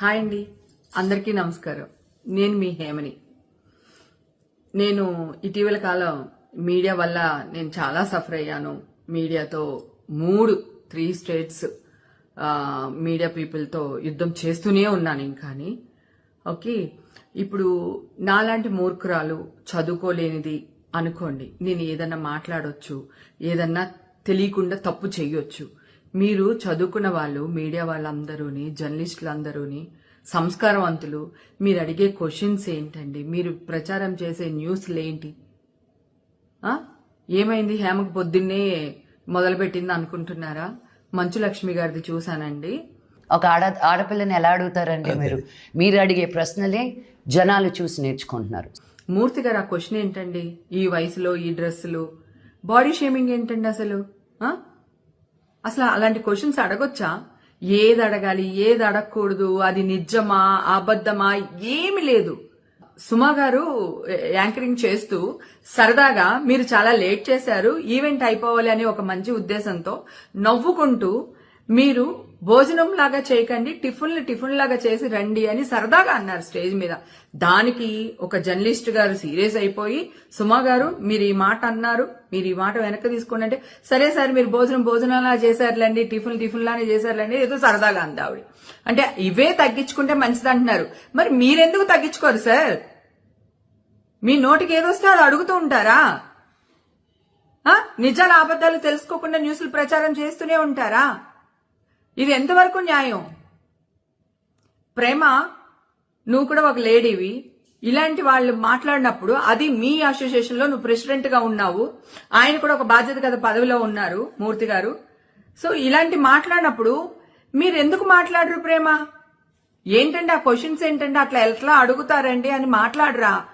Hi అండి. అందరికీ నమస్కారం. నేను మీ హేమని. నేను ఇటీవల కాలం మీడియా వల్ల నేను చాలా సఫర్ అయ్యాను. మీడియాతో మూడు త్రీ స్టేట్స్ మీడియా పీపుల్తో యుద్ధం చేస్తూనే ఉన్నాను ఇంకాని ఓకే? ఇప్పుడు నాలాంటి మూర్ఖురాలు చదువుకోలేనిది అనుకోండి. నేను ఏదన్నా మాట్లాడొచ్చు ఏదన్నా తెలియకుండా తప్పు చేయొచ్చు మీరు చదువుకున్న వాళ్ళు మీడియా వాళ్ళందరూని జర్నలిస్టులు అందరూని సంస్కారవంతులు మీరు అడిగే క్వశ్చన్స్ ఏంటండి? మీరు ప్రచారం చేసే న్యూస్లు ఏంటి ఆ? ఏమైంది? హేమకు పొద్దున్నే మొదలుపెట్టింది అనుకుంటున్నారా? మంచు లక్ష్మి గారిది చూశానండి. ఒక ఆడ ఆడపిల్లని ఎలా అడుగుతారండి మీరు మీరు? అడిగే ప్రశ్నలే జనాలు చూసి నేర్చుకుంటున్నారు. మూర్తి గారు ఆ క్వశ్చన్ ఏంటండి? ఈ వయసులో ఈ డ్రెస్సులు బాడీ షేమింగ్ ఏంటండి అసలు? అసలు అలాంటి క్వశ్చన్స్ అడగొచ్చా? ఏది అడగాలి ఏది అడగకూడదు అది నిజమా అబద్ధమా ఏమి లేదు. సుమా గారు యాంకరింగ్ చేస్తూ సరదాగా మీరు చాలా లేట్ చేశారు ఈవెంట్ అయిపోవాలి అనే ఒక మంచి ఉద్దేశంతో నవ్వుకుంటూ మీరు భోజనం లాగా చేయకండి టిఫిన్లు టిఫిన్ లాగా చేసి రండి అని సరదాగా అన్నారు స్టేజ్ మీద. దానికి ఒక జర్నలిస్ట్ గారు సీరియస్ అయిపోయి సుమా గారు మీరు ఈ మాట అన్నారు మీరు ఈ మాట వెనక్కి తీసుకోండి అంటే సరే సార్ మీరు భోజనం భోజనంలా చేశారులేండి టిఫిన్ టిఫిన్ లానే చేశారులేండి ఏదో సరదాగా అంది ఆవిడ. అంటే ఇవే తగ్గించుకుంటే మంచిది అంటున్నారు. మరి మీరెందుకు తగ్గించుకోరు సార్? మీ నోటికి ఏదొస్తే అది అడుగుతూ ఉంటారా? నిజాల అబద్ధాలు తెలుసుకోకుండా న్యూస్లు ప్రచారం చేస్తూనే ఉంటారా? ఇది ఎంతవరకు న్యాయం? ప్రేమ నువ్వు కూడా ఒక లేడీవి. ఇలాంటి వాళ్ళు మాట్లాడినప్పుడు అది మీ అసోసియేషన్లో నువ్వు ప్రెసిడెంట్గా ఉన్నావు. ఆయన కూడా ఒక బాధ్యత గత పదవిలో ఉన్నారు మూర్తి గారు. సో ఇలాంటి మాట్లాడినప్పుడు మీరు ఎందుకు మాట్లాడరు ప్రేమ? ఏంటండి ఆ క్వశ్చన్స్ ఏంటంటే అట్లా ఎట్లా అడుగుతారండి అని మాట్లాడరా?